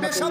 পেশা।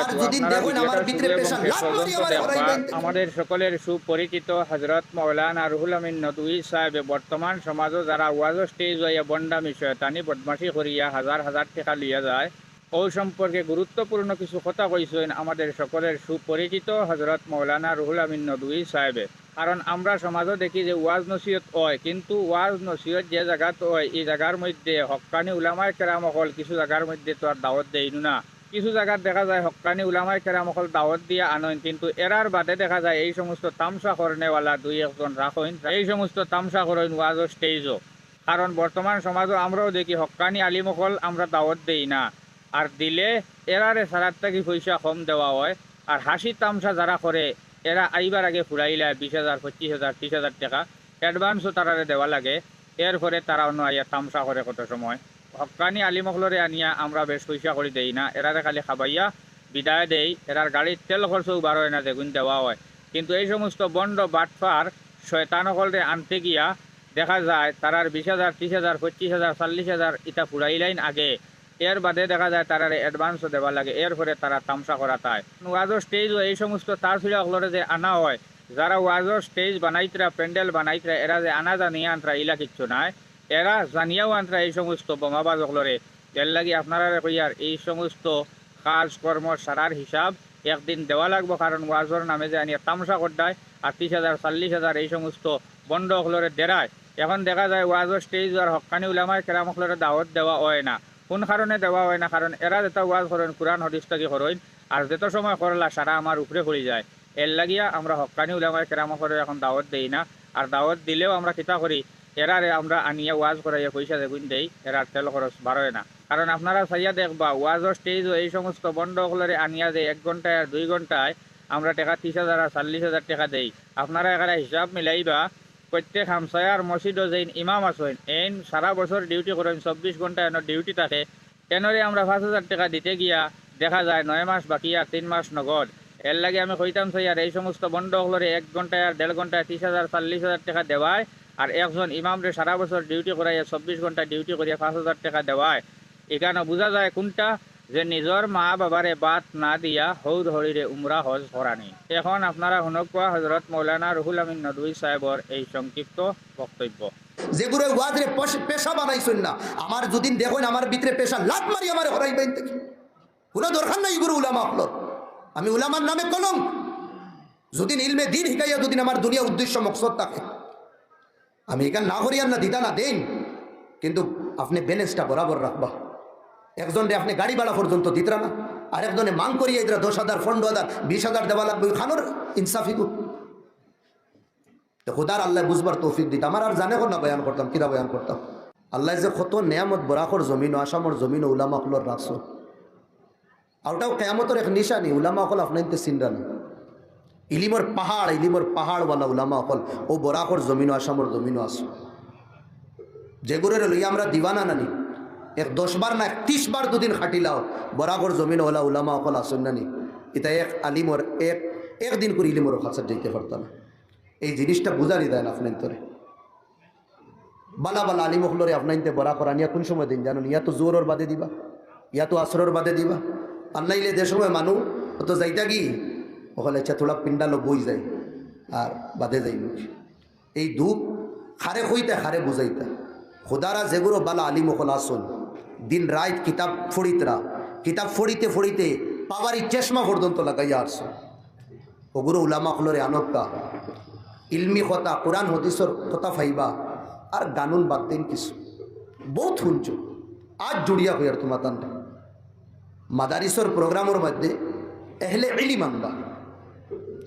আর যেদিন দেখুন আমার ভিতরে পেশা আমার হরাইবেন। আমাদের সকলের সুপরিচিত হজরত মৌলানা রুহুল আমিন নদুই সাহেবে বর্তমান সমাজও যারা ওয়াজ স্টেজ হইয়া বন্ডামি শয়তানি বদমাশি করিয়া হাজার হাজার টাকা লিয়া যায় ও সম্পর্কে গুরুত্বপূর্ণ কিছু কথা কইছেন আমাদের সকলের সুপরিচিত হজরত মৌলানা রুহুল আমিন নদুই সাহেবে। কারণ আমরা সমাজও দেখি যে ওয়াজ নসিহত হয়, কিন্তু ওয়াজ নসিহত যে জায়গাত হয়, এই জায়গার মধ্যে হক্কানি উলামায় কেরামকল কিছু জায়গার মধ্যে তো আর দাওয়াত দেই না। কিছু জায়গাত দেখা যায় হক্কানি উলামায় কেরামকল দাওয়াত দিয়ে আনইন কিন্তু এরার বাদে দেখা যায় এই সমস্ত তামসা করনেওয়ালা দুই একজন রাখইন, এই সমস্ত তামসা করেন ওয়াজ স্টেজও। কারণ বর্তমান সমাজও আমরাও দেখি হক্কানি আলিমকল আমরা দাওয়াত দেই না। আর দিলে এরারে সারার থেকে পয়সা কম দেওয়া হয়। আর হাসি তামসা যারা করে, এরা আইবার আগে ফুরাইলে বিশ হাজার, পঁচিশ হাজার, ত্রিশ হাজার টাকা অ্যাডভান্সও তারারে দেওয়া লাগে। এরপরে তারা অন্য আইয়া তামসা করে কত সময়। হকানি আলিমকলরে আনিয়া আমরা বেশ পয়সা করে দেই না। এরারে খালি খাবাইয়া বিদায় দেই। এরার গাড়ির তেল খরচও বারো না যেগুন দেওয়া হয়। কিন্তু এই সমস্ত বন্ড বাটফার শয়তানকলরে আনতে গিয়া দেখা যায়, তারার বিশ হাজার, ত্রিশ হাজার, পঁচিশ হাজার, চল্লিশ হাজার ইটা ফুরাইলাইন আগে। এর বাদে দেখা যায় তারার অ্যাডভান্সও দেওয়া লাগে এরপরে তারা তামসা করা তাই। ওয়াজর স্টেজ ও এই সমস্ত তার ছিলাগুলোরে যে আনা হয় যারা ওয়াজর স্টেজ বানাইতরা প্যান্ডেল বানাইতরা এরা যে আনা জানিয়ে আনতরা ইলা কিচ্ছু নাই। এরা জানিয়াও আনতরা এই সমস্ত বোমাবাজকলরে এর লাগি আপনারা কইয়ার এই সমস্ত কাজ কর্ম সারার হিসাব একদিন দেওয়া লাগবো কারণ ওয়াজর নামে যে আনিয়া তামসা করদায় আর ত্রিশ হাজার চল্লিশ হাজার এই সমস্ত বন্ড হলরে দেড়ায় এখন দেখা যায় ওয়াজর স্টেজ আর হকানি উলামায় কেরামকলরে দাওয়াত দেওয়া হয় না। কোন কারণে দেওয়া হয় না? কারণ এরা যেটা ওয়াজ করেন, কোরআন, হদিস থেকে করেন, আর যেত সময় করলা, সারা আমার উপরে পড়ে যায়। এর লাগিয়া আমরা হকানি উলামায় কেরাম করে এখন দাওয়াত দেই না। আর দাওয়াত দিলেও আমরা কিতা করি? এরারে আমরা আনিয়া ওয়াজ করাইয়া পয়সা দেখুন দেই এরার তেল খরচ বাড়য় না। কারণ আপনারা চাইয়া দেখবা ওয়াজর স্টেজ এই সমস্ত বন্ধ হলরে আনিয়া যে এক ঘন্টায় আর দুই ঘন্টায় আমরা টাকা ত্রিশ হাজার আর চল্লিশ হাজার টাকা দেই। আপনারা এখানে হিসাব মিলাইবা প্রত্যেক হামসায়ার মসজিদও যেইন ইমাম আছেন এন সারা বছর ডিউটি করেন চব্বিশ ঘণ্টা এনে ডিউটি থাকে। এনরে আমরা পাঁচ হাজার টাকা দিতে গিয়া দেখা যায়, নয় মাস বাকি আর তিন মাস নগদ। এর লাগে আমি কইতাম চাই এই সমস্ত বন্ধ হলরে এক ঘন্টায় আর দেড় ঘন্টায় ত্রিশ হাজার চল্লিশ হাজার টাকা দেওয়ায় আর একজন ইমামরে সারা বছর ডিউটি করাইয়া চব্বিশ ঘণ্টা ডিউটি করিয়া পাঁচ হাজার টাকা দেওয়ায় এখানে বোঝা যায় কোনটা যে নিজর মা বাবারে বাত না দিয়া হৌদ হরিরে উমরা হজ করানি এখন আপনারা শুনক কোৱা হজরত মৌলানা রুহুল আমিন নদুই সাহেবর এই সংক্ষিপ্ত বক্তব্য। যেগুলো ওয়াজরে পশ- বানাইছেন না আমার যদি দেখুন আমার ভিতরে পেশা লাত মারি আমার হরাইবেন কোনো দরকার নাই এগুলো উলামা হল আমি উলামার নামে কলম। যদি ইলমে দিন শিকাইয়া যদি আমার দুনিয়া উদ্দেশ্য মকসদ থাকে। আমি এখানে না করিয়ার না দিতা না দেন কিন্তু আপনি ব্যালেন্সটা বরাবর রাখবা একজনে আপনি গাড়ি ভাড়া পর্যন্ত দিতরা না আর একজনে মাং করিয়া দিতরা দশ হাজার, পনেরো হাজার, বিশ হাজার দেওয়া লাগবে খানোর ইনসাফি গো তো খুদার আল্লাহ বুঝবার তৌফিক দিত। আমার আর জানে না বয়ান করতাম, কিরা বয়ান করতাম? আল্লাহ যে কত নেয়ামত বরাকর জমিন আসামর জমিন ও উলামা হলর রাখছো। আর ওটাও কেয়ামতর এক নিশানি, উলামা হল আপনার চিন্তা না। ইলিমর পাহাড়, ইলিমর পাহাড়ওয়ালা উলামা হল ও বরাকর জমিন ও আসামর জমিনও আসো যেগুলোর লইয়া আমরা দিওয়ানা নানি এক দশবার না একত্রিশ বার দুদিন খাটিলাও। বরাকর জমিন ওলা উলামা অকল আসন নানি এটা এক আলিমর, এক, একদিন করে ইলিমর খাসার যেতে পারতাম না। এই জিনিসটা বুঝারি দেয় না আপনার তোরে বালা বালা আলিম হলরে আপনাইতে বরা করা নিয়া কোন সময় দিন জানো ইয়া তো জোরর বাদে দিবা, ইয়া তো আসরর বাদে দিবা। আর যে সময় মানু তো যাইতা কি? ওখানে চেতলা পিন্ডালো বই যায়, আর বাদে যাই এই দুঃখ খারে হইতে খারে বুঝাইতা। খোদারা যেগুলো বালা আলিম হল আসন দিন রাত কিতাব ফড়িতরা। কিতাব ফড়িতে ফড়িতে পাওয়ারি চেষ্মা পর্যন্ত লাগাইয়া আসছো ওগুলো উলামা হলরে আনক্কা ইলমি কথা, কোরআন, হদিসর কথা ফাইবা। আর গানুন বাদ দিন কিছু। বহুত শুনছো। আজ জুড়িয়া হই আর তোমার তান্ডা মাদারিসর প্রোগ্রামের মধ্যে এহলে ইলিম আনবা।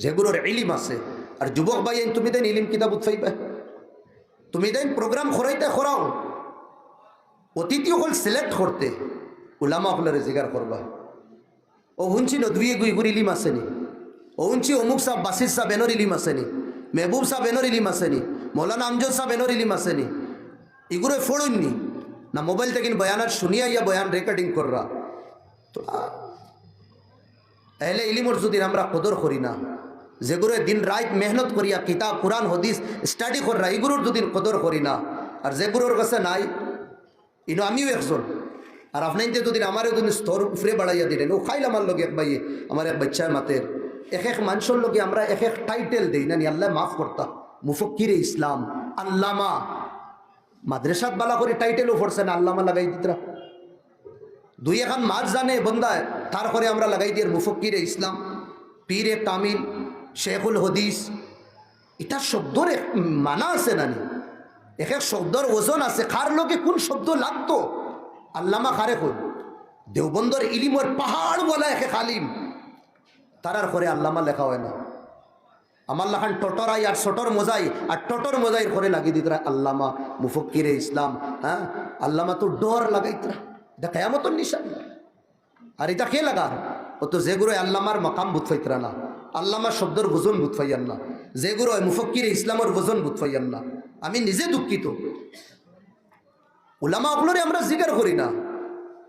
যেগুলোর ইলিম আছে। আর যুবক ভাই, তুমি দেন ইলিম কিতাব উৎফাইবা। তুমি দেন প্রোগ্রাম খরাইতে খরাও। অতিথি হল সিলেক্ট করতে। উলামা হলরে জিগার করবা। ও হুঞ্চি নদুয়ে গুই গুর ইলিম আসেনি। ও হুঞ্চি অমুক সাহ বাসির সাহ বেনর ইলিম আসেনি। মেহবুব সাহ বেনর ইলিম আসেনি। মৌলানা আমজদ সাহ বেনর ইলিম আসেনি। এগুলো ফোড়ননি। না মোবাইল থেকে বয়ানার শুনিয়া ইয়া বয়ান রেকর্ডিং কররা। তো এহলে ইলিমর যদি আমরা কদর করি না। যেগুলো দিন রাত মেহনত করিয়া কিতাব, কোরআন, হদিস স্টাডি কররা, এগুলোর যদি কদর করি না। আর যেগুলোর কাছে নাই ইনো আমিও একজন। আর আপনার যদি আমারও যদি স্তর উপরে বাড়াইয়া দিলেন, ও খাইল আমার লগে এক ভাইয়ে, আমার এক বাচ্চার মাতের। এক এক মানুষের লগে আমরা এক এক টাইটেল দেই, না নি? আল্লাহ মাফ করতাম মুফক্কিরে ইসলাম, আল্লামা। মাদ্রাসাত বালা করে টাইটেলও পড়ছে না, আল্লামা লাগাই দিতরা। দুই এখন মাছ জানে বন্দায় তার করে আমরা লাগাই দিয়ে মুফক্কিরে ইসলাম। পীরে কামিল শেখুল হদিস। এটা শব্দর মানা আছে নানি এক এক শব্দর ওজন আছে খার লোকে কোন শব্দ লাগতো? আল্লামা খারে কোন দেওবন্দর ইলিমর পাহাড় বলা একে খালিম তারার করে আল্লামা লেখা হয় না। আমার লাখান টটরাই আর ছোটর মজাই, আর টটর মজাই করে লাগিয়ে দিত আল্লামা মুফক্কিরে ইসলাম হ্যাঁ? আল্লামা তো ডর লাগাইতরা এটা কেয়ামতর নিশান। আর এটা কে লাগার ও তো যেগুলো আল্লামার মকাম বুথ ফাইতরা না। আল্লামার শব্দর ওজন বুথ ফাইয়ান না। যেগুলো মুফক্কিরে ইসলামের ওজন বুথ ফাইয়ান না। আমি নিজে দুঃখিত। উলামা অকলরে আমরা জিগার করি না।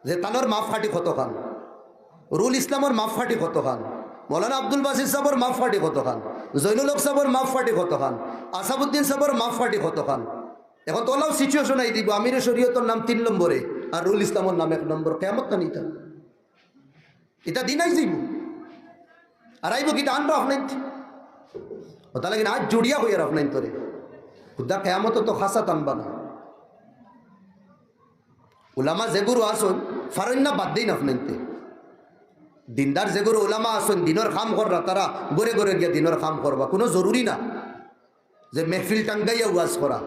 যে তানোর মাফ ফাটি কত খান রুল ইসলামর মাফ ফাটি কত খান মৌলানা আব্দুল বাসির সাবর মাফ ফাটি কত খান জৈনুল হক সাবর মাফ ফাটি কত খান আসাবুদ্দিন সাবর মাফ ফাটি কত খান এখন তো ওলাও সিচুয়েশন আই দিব। আমির শরীয়তর নাম তিন নম্বরে আর রুল ইসলামর নাম এক নম্বর। কেমত না নিতা এটা দিনাই যাইব আর আইব কিটা আনব আপনার ওটা লাগে আজ জুড়িয়া হইয়ার আপনার তোরে। খুদা কেয়ামত তো খাসা টানবা না। উলামা যেগুরু আসুন ফারণ্যা বাদ দিন আপনাইতে দিনদার যেগুরু ওলামা আসুন দিনের কাম কররা তারা গড়ে গড়ে গিয়া দিনের কাম করবা কোনো জরুরি না। যে মেহফিল টাঙ্গাইয়া ওয়াজ করা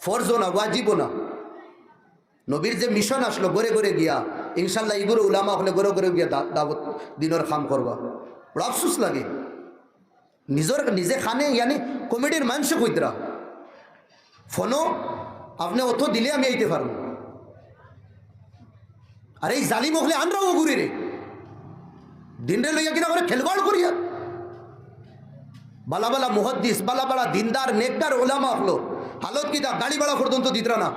ফরজ না ওয়াজিব না। নবীর যে মিশন আসলো গড়ে গড়ে গিয়া, ইনশাল্লাহ ইগুরু উলামা হলে গড়ে গড়ে গিয়া দা- দাওয়াত দিনের কাম করবা বড় আফসুস লাগে। নিজের নিজে খানে, ইয়ানি কমেডির মানুষ কইতরা ফোনও আপনি অত দিলে আমি আইতে পারব। আর এই জালিম হলে আনরাও ঘুরি রে। দিনরে লইয়া কিনা করে খেলবাড় করিয়া। বালা বালা মুহদ্দিস, বালা বালা দিনদার, নেকদার, ওলামা হলো। হালত কিতা গাড়ি ভাড়া পর্যন্ত দিতরা না।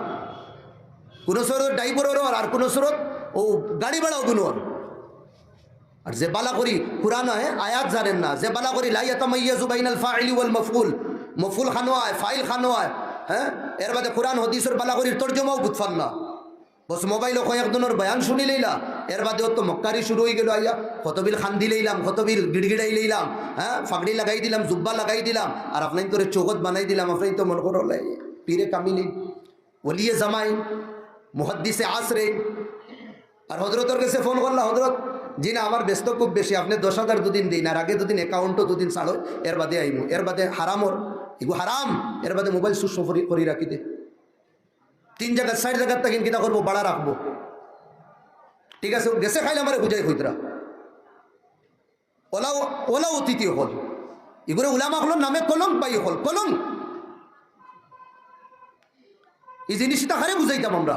কোনো সরত ড্রাইভারেরও আর কোনো সরত ও গাড়ি ভাড়াও গুনোর আর যে বালা করি কোরআন হয় আয়াত জানেন না। যে বালা করি লাইয়াতামাইয়া জুবাইনাল ফাইলি ওয়াল মফুল মফুল খানো হয় ফাইল খানো হয় হ্যাঁ? এর বাদে কোরআন, হদিসের বালা করির তর্জমাও বুঝফান না। বস মোবাইলও কয়েকজনের বয়ান শুনি লইলা এর বাদে তো মক্কারি শুরু হয়ে গেল আইয়া। কতবিল খান্দি লইলাম কতবিল গিড়গিড়াই লইলাম হ্যাঁ? ফাগড়ি লাগাই দিলাম, জুব্বা লাগাই দিলাম, আর আপনাই তোরে চৌকত বানাই দিলাম, আপনাই তো মনে করো পীরে কামিলি ওলিয়ে জামাই, মুহাদ্দিসে আসরে। আর হজরতর কাছে ফোন করলাম হজরত জি না, আমার ব্যস্ত খুব বেশি, আপনি দশ হাজার দুদিন দিন, আর আগে দুদিন অ্যাকাউন্টও দুদিন ছাড়ো এর বাদে আইমু, এর বাদে হারামর। এগু হারাম। এর বাদে মোবাইল সুস্থ করি রাখি দে। তিন জায়গা চার জায়গার তাকিন কিনা করব, বাড়া রাখব। ঠিক আছে, গেছে খাইলে আমার বুঝাই হইতরা ওলাও ওলাও অতিথি হল। এগুলো উলামা হল নামে কলম পাই হল। কলম। এই জিনিসটা হারে বুঝাইতাম আমরা।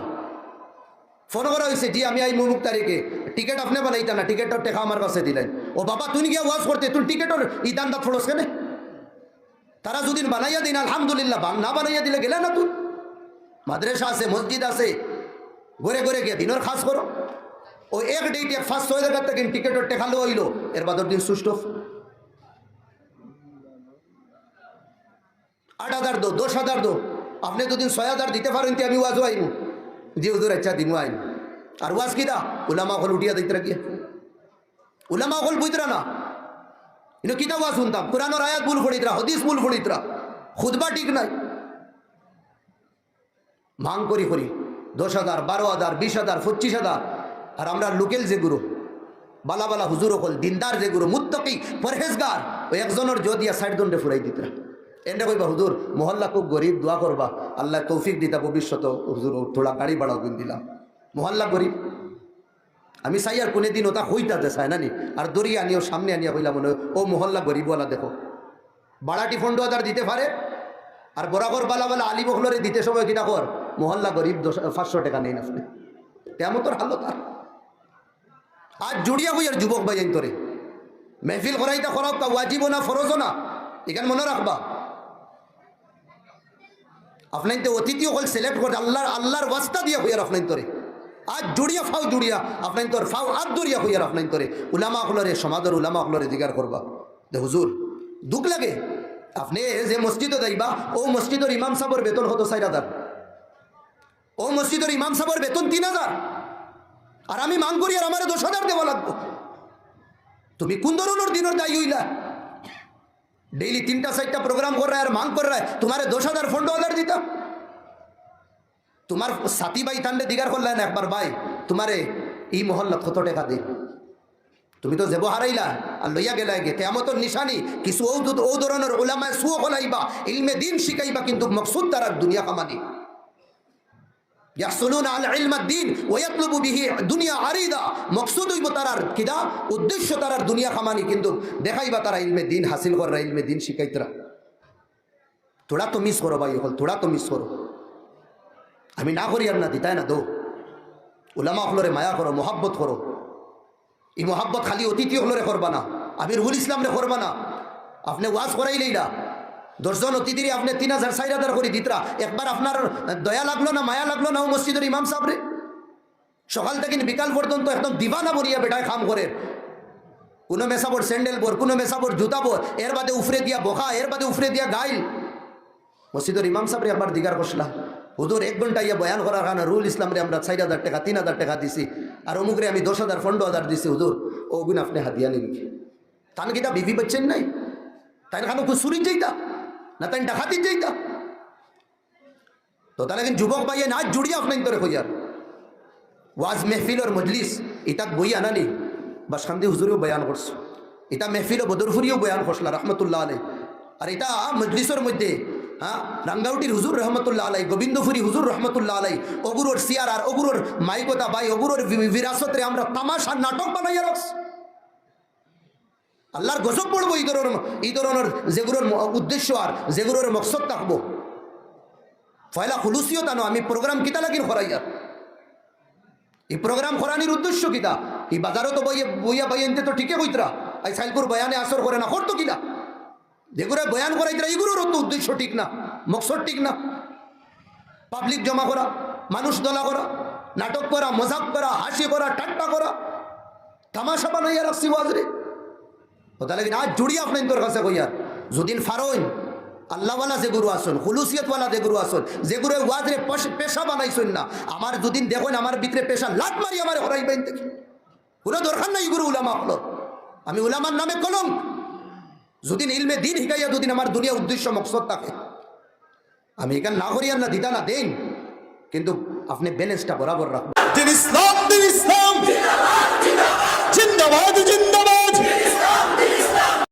ফোন করা হয়েছে, জি, আমি আই মুমুক তারিখে। টিকিট আপনি বানাইতাম না টিকিটর টেকা আমার কাছে দিলেন। ও বাবা তুই গিয়া ওয়াজ করতে তুই টিকিটর ইদান দা ফোড়স কেনে? তারা যদি বানাইয়া দিন, আলহামদুলিল্লাহ না বানাইয়া দিলে গেলে না তুই মাদ্রাসা আছে, মসজিদ আছে, ঘুরে ঘুরে গিয়ে দিনের খাস করো। ও এক ডেটে ফার্স্ট ছয় জায়গার থেকে টিকিটর টেকা লো হইল, এর বাদর দিন সুস্থ আট হাজার দো, দশ হাজার দো। আপনি দুদিন ছয় হাজার দিতে পারেন আমি ওয়াজও আইনু। জি হুজুর আচ্ছা দিমু আইন। আর ওয়াজ কিটা? উলামা হল উঠিয়া দিতে রাখিয়া। উলামা হল বুঝতরা না। ইনো কিতা ওয়াজ শুনতাম। কোরআনের আয়াত ভুল ফড়িতরা হদিস ভুল ফড়িতরা খুদবা ঠিক নাই। ভাং করি করি। দশ হাজার, বারো হাজার, বিশ হাজার, পঁচিশ হাজার। আর আমরা লোকেল যে গুরু, বালা বালা হুজুর হল দিনদার যে গুরু, মুত্তকি, পরহেজগার, ওই একজনের জদিয়া সাইড দণ্ডে ফুরাই দিতরা। এনে কইবা, হুজুর, মহল্লা খুব গরিব, দোয়া করবা। আল্লাহ তৌফিক দিতা ভবিষ্যৎ হুজুর থোড়া গাড়ি বাড়াও গুণ দিলাম। মহল্লা গরিব। আমি চাই আর কোনে দিন ওটা হইতাতে চাই, নানি? আর দড়িয়ে আনিও, সামনে আনিয়া হইলাম মনে ও মহল্লা গরিবওয়ালা, দেখো। বাড়াটি ফন্ড হাজার দিতে পারে, আর বরাবর বালা বালা আলী বখলরে দিতে সময় কিনা কর, মহল্লা গরিব দশ, পাঁচশো টাকা নেই আপনি তেমন তোর হালত আর। আজ জুড়িয়া হই আর যুবক ভাই তোরে? মেহফিল করাইতা খরাব তা ওয়াজিব না, ফরজও না? এখানে মনে রাখবা। আপনার তো অতিথি হল সিলেক্ট করে আল্লাহর আল্লাহর ওয়াস্তা দিয়া হইয়ার আপনার তোরে? আজ জুড়িয়া ফাও জুড়িয়া আপনার তোর ফাও আজ দরিয়া হইয়ার আপনার তোরে। উলামা হলরে সমাদর, উলামা হলরে জিগার করবা। দে হুজুর, দুঃখ লাগে? আপনি যে মসজিদে যাইবা, ও মসজিদের ইমাম সাহর বেতন হতো চার হাজার। ও মসজিদের ইমাম সাহর বেতন তিন হাজার। আর আমি মাং করি আর আমার দশ হাজার দেওয়া লাগবো। তুমি কোন ধরনের দিনের দায়ী হইলা? ডেইলি তিনটা, চারটা প্রোগ্রাম কর আর মাং কর তোমার দশ হাজার ফন্ড হাজার দিতাম। তোমার সাথী ভাই তান্ডে দিগার করলেন একবার ভাই? তোমারে এই মহল্লা কত টাকা দিন তুমি তো যেব হারাইলা, আর লইয়া গেলা গে। তেমতর নিশানি, কিছু ও ধরনের ওলামায় সুও হলাইবা ইলমে দিন শিখাইবা, কিন্তু মকসুদ তারা দুনিয়া কামানি। ইয়াহসুলুনা আল তারার কিদা উদ্দেশ্য কিন্তু দেখাইবা তারা দিন হাসিল ইলমে দিন তোরা তো মিস করো ভাই হল তোরা তো মিস করো। আমি না করি আর না দিতাই না? দো। উলামা হলরে মায়া করো, মোহাব্বত করো। এই মোহাব্বত খালি অতিথি হলরে করবা না আমি রুহুল ইসলামরে করবা না। আপনি ওয়াজ করাইলেই না দশজন অতিথিরে আপনি তিন হাজার, চার হাজার করে দিতরা। একবার আপনার দয়া লাগল না, মায়া লাগল না, ও মসজিদের ইমাম সাহরে সকাল থেকে বিকাল পর্যন্ত একদম দিবানা বলিয়া বেটায় কাম করে। কোনো মেসাবর স্যান্ডেল বোর কোনো মেসাবর জুতা বোর এর বাদে উফরে দিয়া বোকা এর বাদে উফরে দিয়া গাইল। মসজিদের ইমাম সাহেবরে একবার দিগার কষলা হুদুর এক ঘণ্টা ইয়া বয়ান করার কারণে রুল ইসলামরে আমরা চার হাজার টাকা, তিন হাজার টাকা দিছি। আর অমুকরে আমি দশ হাজার, পনেরো হাজার দিছি হুদুর ও গুণ আপনি হাতিয়া নিবি তান কিতা বিবি বাচ্চেন নাই? তাই খানো কুসুরি যাইতা? না তাই ডাকাতি যাইতা? তো তাহলে যুবক ভাইয়ে না জুড়িয়া আপনার তোরে খোঁজার ওয়াজ মেহফিল ওর মজলিস ইতাক বই আনানি বাসখান্দি হুজুরেও বয়ান করছ। এটা মেহফিল ও বদরফুরিও বয়ান করছিল রহমতুল্লাহ আলাই আর এটা মজলিসের মধ্যে হ্যাঁ? রাঙ্গাউটির হুজুর রহমতুল্লাহ আলাই গোবিন্দপুরি হুজুর রহমতুল্লাহ আলাই অগুরোর সিয়ার আর অগুরোর মাইকতা বাই, অগুরোর বিরাসতরে আমরা তামাশা নাটক বানাইয়া রাখছি। আল্লাহর গজব পড়ব এই ধরনের এই ধরনের যেগুলোর উদ্দেশ্য আর যেগুলোর মকসদ থাকব। ফয়লা খুলুসিও তানো আমি প্রোগ্রাম কিতা লাগির করাইয়ার এই প্রোগ্রাম করানির উদ্দেশ্য কিতা? এই বাজারও তো বইয়ে, বইয়া বইয়েনতে তো ঠিকই কইতরা। এই সাইলপুর বয়ানে আসর করে না করতো কিনা যেগুলো বয়ান করাইতরা এগুলোর তো উদ্দেশ্য ঠিক না, মকসদ ঠিক না। পাবলিক জমা করা, মানুষ দলা করা, নাটক করা, মজাক করা, হাসি করা, ঠাট্টা করা, তামাশা বানাইয়া রাখছি ও তাহলে আজ জুড়ি আপনার তোর কাছে কইয়ার যদিন ফারইন, আল্লাহওয়ালা যে গুরু আসুন হুলুসিয়তওয়ালা যে গুরু আসুন যে গুরু ওয়াজরে পশ- বানাইছেন না, আমার যদিন দেখুন আমার ভিতরে পেশা লাট মারি আমার হরাইবেন দেখি। কোনো দরকার নাই গুরু উলামা হলো। আমি উলামার নামে কলম যদিন ইলমে দিন শিকাইয়া দুদিন আমার দুনিয়া উদ্দেশ্য, মকসদ থাকে। আমি এখানে না করিয়ার না দিতা না দেন, কিন্তু আপনি ব্যালেন্সটা বরাবর রাখবেন। ইসলাম ইসলাম জিন্দাবাদ জিন্দাবাদ।